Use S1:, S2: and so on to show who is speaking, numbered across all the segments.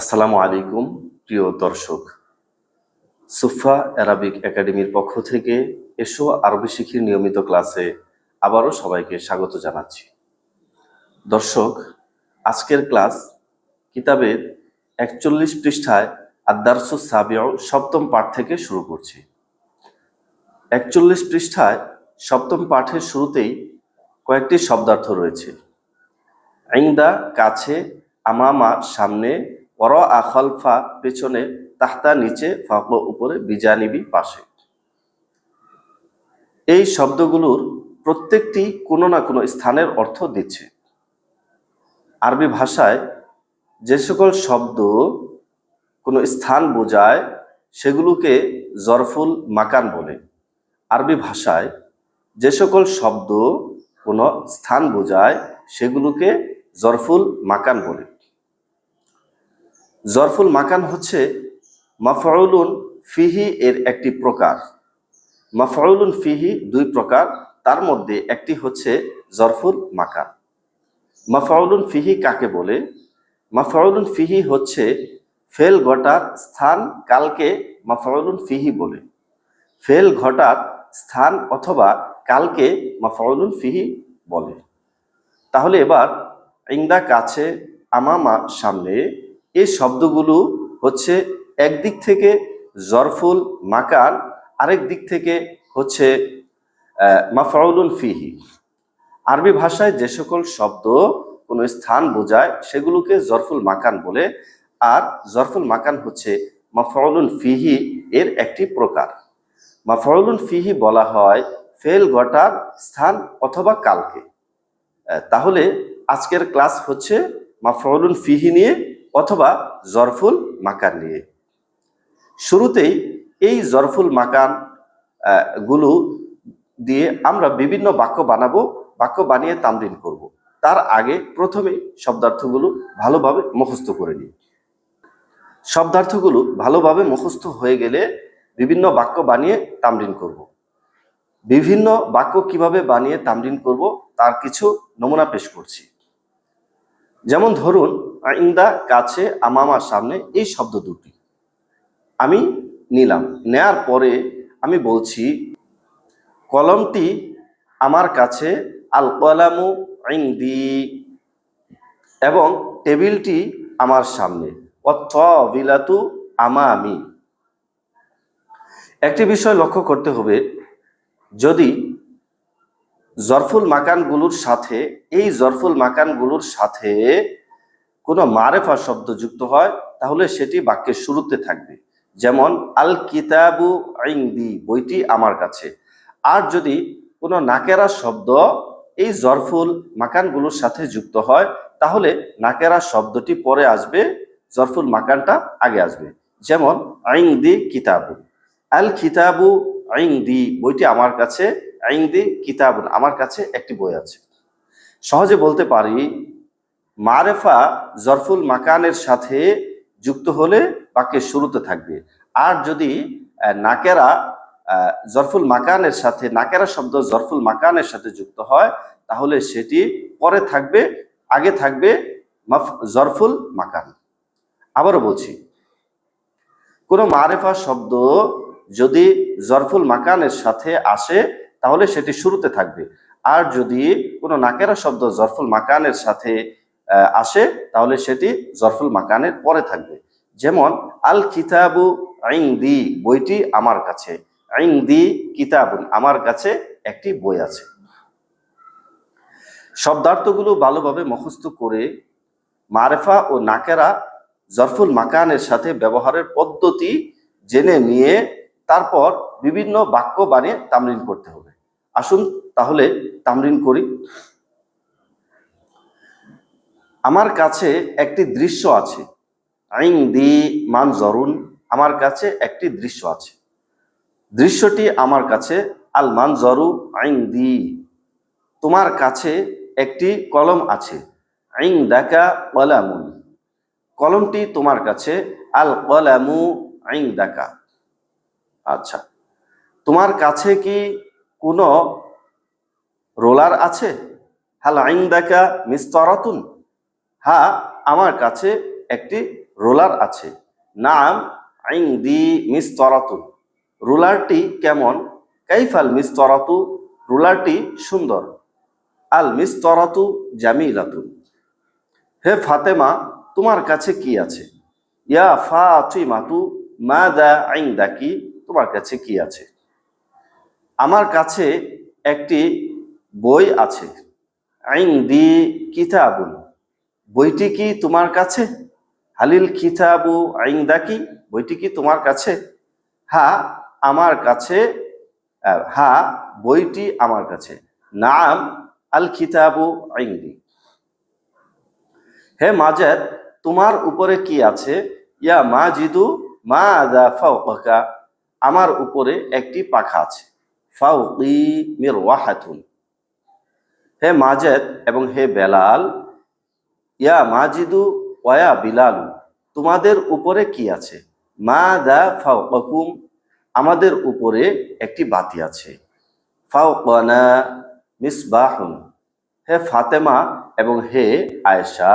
S1: আসসালামু আলাইকুম, প্রিয় দর্শক। সুফা অ্যারাবিক একাডেমির পক্ষ থেকে এসো আরবি শিখির নিয়মিত ক্লাসে আবারও সবাইকে স্বাগত জানাচ্ছি। দর্শক, আজকের ক্লাস কিতাবের একচল্লিশ পৃষ্ঠায় আদারসু সাবিও সপ্তম পাঠ থেকে শুরু করছি। একচল্লিশ পৃষ্ঠায় সপ্তম পাঠের শুরুতেই কয়েকটি শব্দার্থ রয়েছে। আইন্দা কাছে আমামা সামনে পর আখলফা পেছনে তাহতা নিচে ফাঁক উপরে বিজানিবি পাশে। এই শব্দগুলোর প্রত্যেকটি কোনো না কোনো স্থানের অর্থ দিচ্ছে। আরবি ভাষায় যে সকল শব্দ কোনো স্থান বোঝায়, সেগুলোকে জরফুল মাকান বলে। আরবি ভাষায় যে সকল শব্দ কোনো স্থান বোঝায়, সেগুলোকে জরফুল মাকান বলে। জরফুল মাকান হচ্ছে মাফাউলুন ফিহি এর একটি প্রকার। মাফাউলুন ফিহি দুই প্রকার, তার মধ্যে একটি হচ্ছে জরফুল মাকান। মাফাউলুন ফিহি কাকে বলে? মাফাউলুন ফিহি হচ্ছে ফেল ঘটার স্থান কালকে মাফাউলুন ফিহি বলে। ফেল ঘটার স্থান অথবা কালকে মাফাউলুন ফিহি বলে। তাহলে এবার ইংদা কাছে, আমামা সামনে এই শব্দগুলো হচ্ছে একদিক থেকে জরফুল মাকান আরেক দিক থেকে হচ্ছে মাফাউলুন ফিহি। আরবি ভাষায় যে সকল শব্দ কোনো স্থান বোঝায়, সেগুলোকে জরফুল মাকান বলে। আর জরফুল মাকান হচ্ছে মাফাউলুন ফিহি এর একটি প্রকার। মাফাউলুন ফিহি বলা হয় ফেল ঘটার স্থান অথবা কালকে। তাহলে আজকের ক্লাস হচ্ছে মাফরুল ফিহি নিয়ে অথবা জরফুল মাকান নিয়ে শুরুতেই এই জরফুল মাকানগুলো দিয়ে আমরা বিভিন্ন বাক্য বানাবো, বাক্য বানিয়ে তামরিন করব। তার আগে প্রথমে শব্দার্থগুলো ভালোভাবে মুখস্থ করে নিই শব্দার্থগুলো ভালোভাবে মুখস্থ হয়ে গেলে বিভিন্ন বাক্য বানিয়ে তামরিন করব। বিভিন্ন বাক্য কীভাবে বানিয়ে তামরিন করব, তার কিছু নমুনা পেশ করছি যেমন ধরুন ইন্দা কাছে আমামার সামনে এই শব্দ দুটি। আমি নিলাম। নেয়ার পরে আমি বলছি, কলমটি আমার কাছে আল কলামু ইংদি এবং টেবিলটি আমার সামনে। অথ বিলাতু আমা আমি একটি বিষয় লক্ষ্য করতে হবে, যদি জরফুল মাকানগুলোর সাথে, এই জরফুল মাকানগুলোর সাথে কোনো মারেফা শব্দ যুক্ত হয়, তাহলে সেটি বাক্যের শুরুতে থাকবে। যেমন, আল কিতাবু আইংদি বইটি আমার কাছে। আর যদি কোনো নাকেরা শব্দ এই জরফুল মাকানগুলোর সাথে যুক্ত হয়, তাহলে নাকেরা শব্দটি পরে আসবে, জরফুল মাকানটা আগে আসবে। যেমন আইংদি কিতাবু। আল কিতাবু আইংদি বইটি আমার কাছে। আইংদি কিতাবুন, আমার কাছে একটি বই আছে। সহজে বলতে পারি, মারেফা জরফুল মাকানের সাথে যুক্ত হলে বাক্যের শুরুতে থাকবে। আর যদি নাকেরা জরফুল মাকানের সাথে, নাকেরা শব্দ জরফুল মাকানের সাথে যুক্ত হয়, তাহলে সেটি পরে থাকবে, আগে থাকবে জরফুল মাকান। আবারও বলছি, কোনো মারেফা শব্দ যদি জরফুল মাকানের সাথে আসে তাহলে সেটি শুরুতে থাকবে। আর যদি কোনো নাকেরা শব্দ জরফুল মাকানের সাথে আসে, তাহলে সেটি জরফুল মাকানের পরে থাকবে। যেমন, আল কিতাবু আইং দি বইটি আমার কাছে। আইং দি কিতাবুন, আমার কাছে একটি বই আছে। শব্দার্থগুলো ভালোভাবে মুখস্থ করে মারেফা ও নাকেরা জরফুল মাকানের সাথে ব্যবহারের পদ্ধতি জেনে নিয়ে তারপর বিভিন্ন বাক্য বানিয়ে তামরিন করতে হবে। আসুন, তাহলে তামরিন করি। আমার কাছে একটি দৃশ্য আছে। আইন দি মান জরুন, আমার কাছে একটি দৃশ্য আছে। দৃশ্যটি আমার কাছে আল মান জরু, আইন দি। তোমার কাছে একটি কলম আছে। আইং দাকা কলামুন। কলমটি তোমার কাছে আল কলামু, আইন দাকা। আচ্ছা তোমার কাছে কি কোনো রোলার আছে? হাল আইন দেখা মিস্তরাতুন। হ্যাঁ আমার কাছে একটি রোলার আছে। নাম আইং দি মিস তরাতু রুলারটি কেমন? কাইফাল মিস তরাতু রুলারটি সুন্দর। আল মিস তরাতু জামিলাতুন। হে ফাতেমা, তোমার কাছে কি আছে? ইয়া ফাতিমাতু মা দা আইন দাকি তোমার কাছে কি আছে? আমার কাছে একটি বই আছে। আইন দি কিতাবুন। বইটি কি তোমার কাছে? হালিল কিতাবু আইন দাকি বইটি কি তোমার কাছে? হা আমার কাছে আহ, হ্যাঁ বইটি আমার কাছে। নাম আল কিতাবু আইন্দি। হে মাজেদ তোমার উপরে কি আছে? ইয়া মা জিদু মা আদা ফাওকা আমার উপরে একটি পাখা আছে। মির হে মাজেদ এবং হে বেলাল, ইয়া মাজিদু ওয়া বিলালু, তোমাদের উপরে কি আছে? মা দা ফাও ফাউকুম আমাদের উপরে একটি বাতি আছে। ফাও ফাউকানা মিসবাহুন, হে ফাতেমা এবং হে আয়েশা,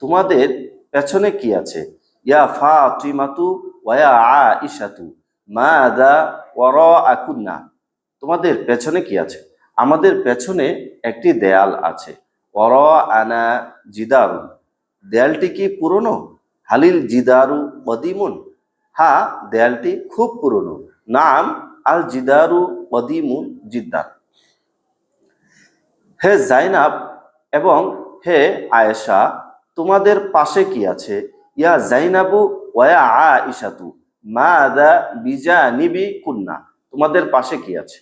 S1: তোমাদের পেছনে কি আছে? ইয়া ফা তুই ফাতিমাতু ওয়া আইশাতু মাদা ওয়ারা আকুন্না তোমাদের পেছনে কি আছে? আমাদের পেছনে একটি দেয়াল আছে। ওর আনা জিদারু। দেয়ালটি কি পুরনো? হালিল জিদারু কদিমুন হা দেয়ালটি খুব পুরনো। নাম, আল জিদারু কদিমুন জিদ্দার হে জাইনাব এবং হে আয়েশা, তোমাদের পাশে কি আছে? ইয়া জাইনাবু ওয়া আইশাতু মা দা বিজা নিবি কুন্না। তোমাদের পাশে কি আছে?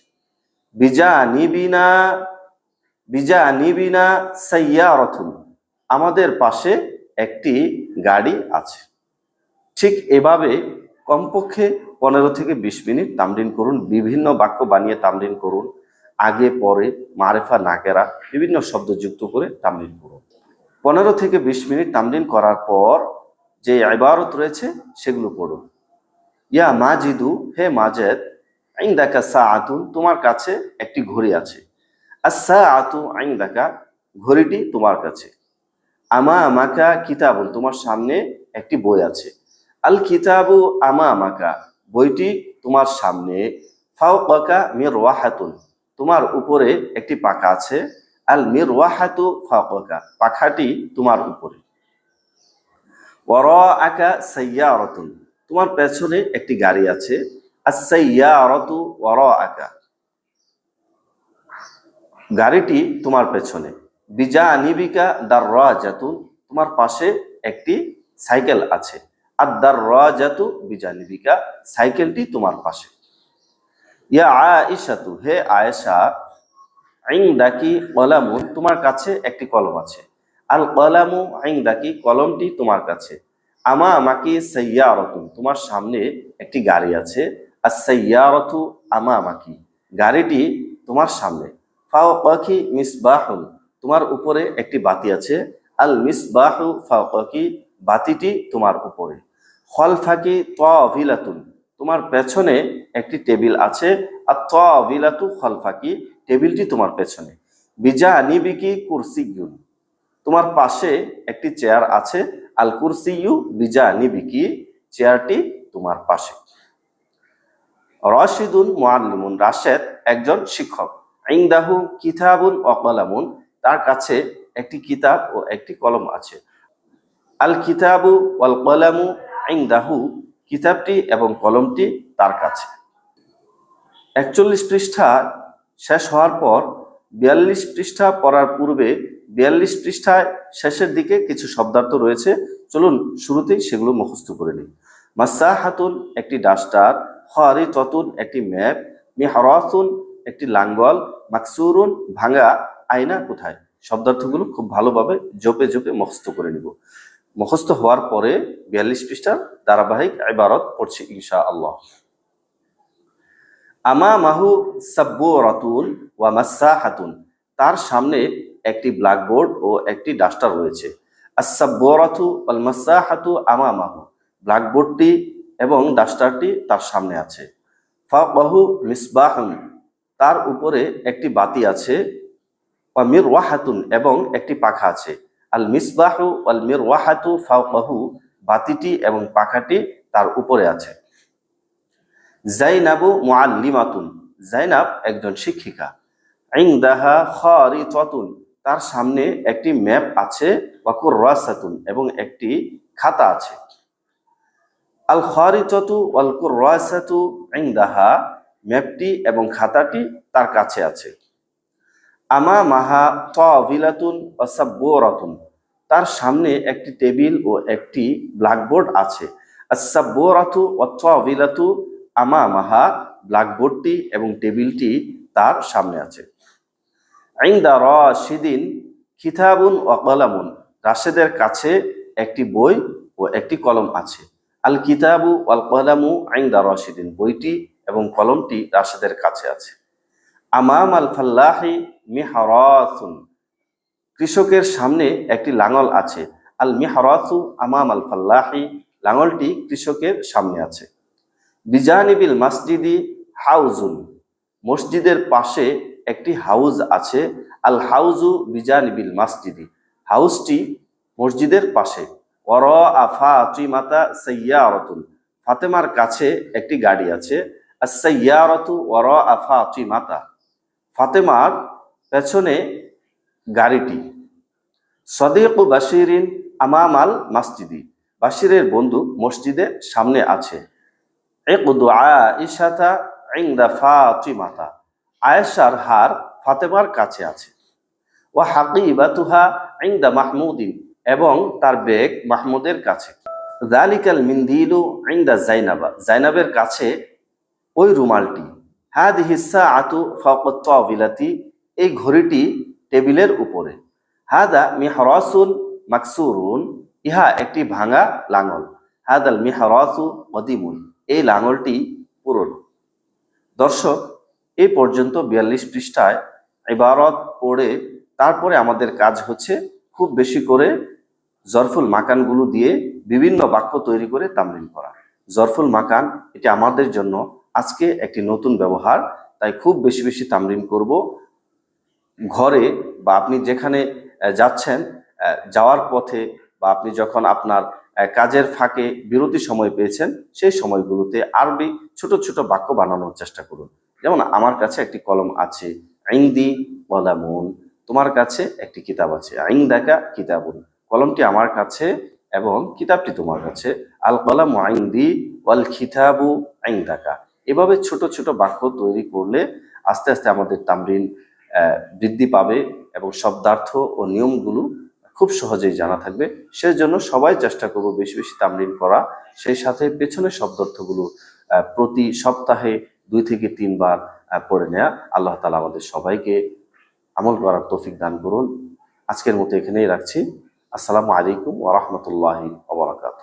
S1: বিজা নিবিনা বিজা নিবিনা সাইয়ারথুন আমাদের পাশে একটি গাড়ি আছে। ঠিক এভাবে কমপক্ষে পনেরো থেকে বিশ মিনিট তামরিন করুন, বিভিন্ন বাক্য বানিয়ে তামরিন করুন, আগে, পরে, মারেফা নাকেরা বিভিন্ন শব্দ যুক্ত করে তামরিন করুন। পনেরো থেকে বিশ মিনিট তামরিন করার পর যে ইবারত রয়েছে, সেগুলো পড়ুন। ইয়া মাজিদু, হে মাজেদ আইন দেখা সা আতুন তোমার কাছে একটি ঘড়ি আছে। আর সা আতু আইন দেখা ঘড়িটি তোমার কাছে। আমা আমাকা কিতাবুন, তোমার সামনে একটি বই আছে। আল কিতাবু আমা আমাকা, বইটি তোমার সামনে। ফাও কাকা মির ওয়াহাতুন তোমার উপরে একটি পাখা আছে। আল মির ওয়াহাতু ফাও কাকা পাখাটি তোমার উপরে। ওর আকা সাইয়ারতুন, তোমার পেছনে একটি গাড়ি আছে। আর সাইয়ারতু ওর আকা গাড়িটি তোমার পেছনে। বিজা নিবিকা দার রাজাতুন তোমার পাশে একটি সাইকেল আছে। আর দার রাজাতু বিজা নিবিকা সাইকেলটি তোমার পাশে। ইয়া আয়েশাতু, হে আয়েশা আইন দাকি কলামুন, তোমার কাছে একটি কলম আছে। আল কলামু আইন দাকি কলমটি তোমার কাছে। আমা আমাকে সাইয়ারতুন, তোমার সামনে একটি গাড়ি আছে। আর সাইয়ারতু আমা আমাকি গাড়িটি তোমার সামনে। ফাও পাখি মিসবাহুন তোমার উপরে একটি বাতি আছে। আল মিসবাহু ফাও পাখি বাতিটি তোমার উপরে। খলফাকি তভিলাতুন তোমার পেছনে একটি টেবিল আছে। আর তভিলাতু খলফাকি টেবিলটি তোমার পেছনে। বিজা নিবিকি কুরসি কুরসিগুন তোমার পাশে একটি চেয়ার আছে। আল কুরসিয়ু বিজা নিবিকি চেয়ারটি তোমার পাশে। রশিদুন মুআল্লিমুন, রাশেদ একজন শিক্ষক। ইংদাহু কিতাবুন ও কলামুন, তার কাছে একটি কিতাব ও একটি কলম আছে। আল কিতাবু ওয়াল কলামু ইংদাহু কিতাবটি এবং কলমটি তার কাছে। একচল্লিশ পৃষ্ঠা শেষ হওয়ার পর, বিয়াল্লিশ পৃষ্ঠা পড়ার পূর্বে বিয়াল্লিশ পৃষ্ঠায় শেষের দিকে কিছু শব্দার্থ রয়েছে। চলুন শুরুতেই সেগুলো মুখস্থ করে নিই। মাসাহাতুন, একটি ডাস্টার খরি ততুন একটি ম্যাপ মিহরাতুন একটি লাঙ্গল, মাকসুরুন, ভাঙা আয়না কোথায়? শব্দার্থগুলো খুব ভালোভাবে জোপে জোপে মুখস্থ করে নিব। মুখস্থ হওয়ার পরে বিয়াল্লিশ পৃষ্ঠার ধারাবাহিক ইবারত পড়ছি ইনশা আল্লাহ আমা মাহু সাব্বরাতুন ওয়া মাসাহাতুন। তার সামনে একটি ব্ল্যাকবোর্ড ও একটি ডাস্টার রয়েছে। আসাব্বরাতু ওয়াল মাসাহাতু আমা মাহু ব্ল্যাকবোর্ডটি এবং ডাস্টারটি তার সামনে আছে। ফাহু মিসবাহুন, তার উপরে একটি বাতি আছে। ওয়া মির ওয়াহাতুন এবং একটি পাখা আছে। আল মিসবাহু আল মির ওয়াহাতু ফাহু বাতিটি এবং পাখাটি তার উপরে আছে। জাইনাবু মুআল্লিমাতুন, জাইনাব একজন শিক্ষিকা। ইনদাহা খারিতাতুন, তার সামনে একটি ম্যাপ আছে। ওয়া কুররাসাতুন, এবং একটি খাতা আছে। আল খারিতাতু ওয়াল কুররাসাতু ইনদাহা, ম্যাপটি এবং খাতাটি তার কাছে আছে। আমা মাহা তাবিলাতুন ওয়া সাব্বুরাতুন, তার সামনে একটি টেবিল ও একটি ব্ল্যাকবোর্ড আছে। আসাব্বোরাতু তাবিলাতু আমা মাহা ব্ল্যাকবোর্ডটি এবং টেবিলটি তার সামনে আছে। আইন্দা রাশিদিন কিতাবুন ও কলামুন, রাশেদের কাছে একটি বই ও একটি কলম আছে। আল কিতাবু ওয়াল কলামু আইন্দা রাশিদিন। বইটি এবং কলমটি রাশেদের কাছে আছে। আমাম আল ফাল্লাহি মিহরাসুন। কৃষকের সামনে একটি লাঙল আছে। আল মিহরাসু আমাম আল ফাল্লাহি। লাঙলটি কৃষকের সামনে আছে। বিজানিবিল মসজিদি হাউজুন। মসজিদের পাশে একটি হাউজ আছে। আল হাউজু বিজানিবিল মসজিদি। হাউসটি মসজিদের পাশে। ওর আফা মাতা সৈয়ারতুন ফাতেমার কাছে একটি গাড়ি আছে আর সৈয়ারতু ওর আফা মাতা ফাতেমার পেছনে গাড়িটি। সদিক বাশিরিন আমামাল মাসজিদি। বাশিরের বন্ধু মসজিদের সামনে আছে। একদু আয়েশাতা ইংদা ফাতিমাতা। আয়েশার হার ফাতেমার কাছে আছে। ও হাকিবাতুহা ইংদা মাহমুদিন। এবং তার বেগ মাহমুদের কাছে। জালিকাল মিন্দিলু ইংদা জাইনাবা। জাইনাবের কাছে ওই রুমালটি। হাদ হিসা আতু ফকতাবিলাতি এই ঘড়িটি টেবিলের উপরে। হাদা মিহরাসুন মাকসুরুন। ইহা একটি ভাঙা লাঙল। হাদাল মিহরাসু কদিমুন এই লাঙলটি পুরনো দর্শক, এই পর্যন্ত বিয়াল্লিশ পৃষ্ঠায় ইবারত পড়ে তারপরে আমাদের কাজ হচ্ছে খুব বেশি করে জরফুল মাকানগুলো দিয়ে বিভিন্ন বাক্য তৈরি করে তামরিন করা। জরফুল মাকান, এটি আমাদের জন্য আজকে একটি নতুন ব্যবহার, তাই খুব বেশি বেশি তামরিন করব। ঘরে বা আপনি যেখানে যাচ্ছেন যাওয়ার পথে বা আপনি যখন আপনার কাজের ফাঁকে বিরতি সময় পেয়েছেন, সেই সময়গুলোতে আরবি ছোট ছোট বাক্য বানানোর চেষ্টা করুন। যেমন আমার কাছে একটি কলম আছে আইন্দি ওয়ালামুন তোমার কাছে একটি কিতাব আছে। আইন দেখা কিতাবুন। কলমটি আমার কাছে এবং কিতাবটি তোমার কাছে। আল কলাম আইন দি ওয়াল খিতাবু আইন দেখা এভাবে ছোট ছোট বাক্য তৈরি করলে আস্তে আস্তে আমাদের তামরিন বৃদ্ধি পাবে এবং শব্দার্থ ও নিয়মগুলো খুব সহজেই জানা থাকবে। সেজন্য সবাই চেষ্টা করব বেশি বেশি তামরিন করা সেই সাথে পেছনের শব্দার্থগুলো প্রতি সপ্তাহে দুই থেকে তিনবার পড়ে নেওয়া আল্লাহ তালা আমাদের সবাইকে আমল করার তৌফিক দান করুন। আজকের মতো এখানেই রাখছি। আসসালামু আলাইকুম ওরহমতুল্লাহি ওবরাকাত